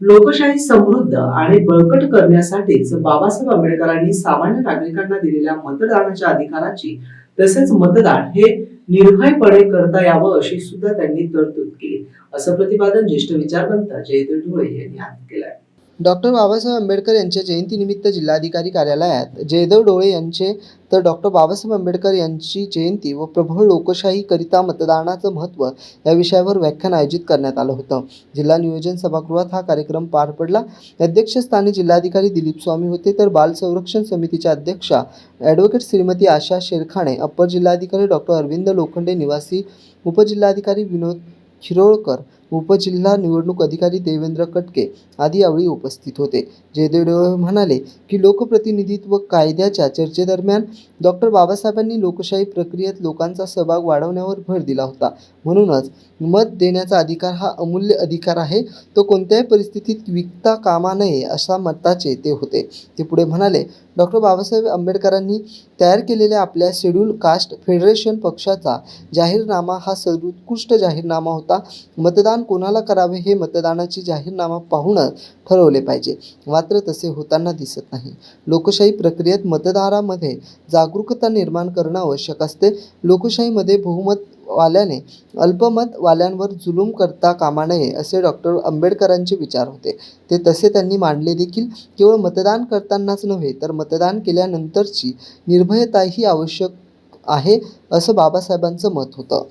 लोकशाही समृद्ध आणि बळकट करण्यासाठीच बाबासाहेब आंबेडकरांनी सामान्य नागरिकांना दिलेल्या मतदानाच्या अधिकाराची तसेच मतदान हे निर्भयपणे करता यावं अशी सुद्धा त्यांनी तरतूद केली. असं प्रतिपादन ज्येष्ठ विचारवंत जयदेव ढोळे यांनी आज केलंय. डॉक्टर बाबासाहेब आंबेडकर यांच्या जयंतीनिमित्त जिल्हाधिकारी कार्यालयात जयदेव डोळे यांचे तर डॉक्टर बाबासाहेब आंबेडकर यांची जयंती व प्रबळ लोकशाहीकरिता मतदानाचं महत्त्व या विषयावर व्याख्यान आयोजित करण्यात आलं होतं. जिल्हा नियोजन सभागृहात हा कार्यक्रम पार पडला. अध्यक्षस्थानी जिल्हाधिकारी दिलीप स्वामी होते तर बाल संरक्षण समितीच्या अध्यक्षा ॲडव्होकेट श्रीमती आशा शेरखाणे अप्पर जिल्हाधिकारी डॉक्टर अरविंद लोखंडे निवासी उपजिल्हाधिकारी विनोद खिरोळकर उपजिल्हा निवडणूक अधिकारी देवेंद्र कटके आदी यावेळी उपस्थित होते. जयदेव म्हणाले की लोकप्रतिनिधित्व कायद्याच्या चर्चेदरम्यान डॉक्टर बाबासाहेबांनी लोकशाही प्रक्रियेत लोकांचा सहभाग वाढवण्यावर भर दिला होता. म्हणूनच मत देण्याचा अधिकार हा अमूल्य अधिकार आहे. तो कोणत्याही परिस्थितीत विकता कामा नये अशा मताचे ते होते. ते पुढे म्हणाले डॉक्टर बाबासाहेब आंबेडकरांनी तयार केलेल्या आपल्या शेड्यूल कास्ट फेडरेशन पक्षाचा जाहीरनामा हा सर्वोत्कृष्ट जाहीरनामा होता. मतदान कोणाला करावे हे मतदानाची जाहीरनामा पाहूनच ठरवले पाहिजे. मात्र तसे होताना दिसत नाही. लोकशाही प्रक्रियेत मतदारामध्ये जागरूकता निर्माण करणं आवश्यक असते. लोकशाहीमध्ये बहुमत वाल्याने अल्पमत वाल्यांवर जुलूम करता कामा नये असे डॉक्टर आंबेडकरांचे विचार होते. ते तसे त्यांनी मांडले देखील. केवळ मतदान करतानाच नव्हे तर मतदान केल्यानंतरची निर्भयताही आवश्यक आहे असं बाबासाहेबांचं मत होतं.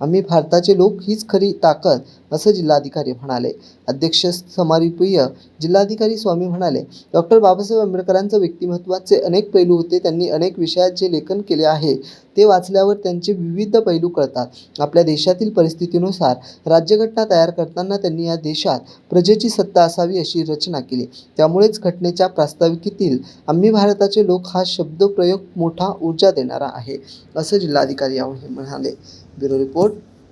आम्ही भारताचे लोक हीच खरी ताकद असं जिल्हाधिकारी म्हणाले. अध्यक्ष समारोपीय जिल्हाधिकारी स्वामी म्हणाले डॉक्टर बाबासाहेब आंबेडकरांचं व्यक्तिमत्वाचे अनेक पैलू होते. त्यांनी अनेक विषयात जे लेखन केले आहे ते वाचल्यावर त्यांचे विविध पैलू कळतात. आपल्या देशातील परिस्थितीनुसार राज्यघटना तयार करताना त्यांनी या देशात प्रजेची सत्ता असावी अशी रचना केली. त्यामुळेच घटनेच्या प्रास्ताविकेतील आम्ही भारताचे लोक हा शब्दप्रयोग मोठा ऊर्जा देणारा आहे असं जिल्हाधिकारी यावेळी म्हणाले. Bureau report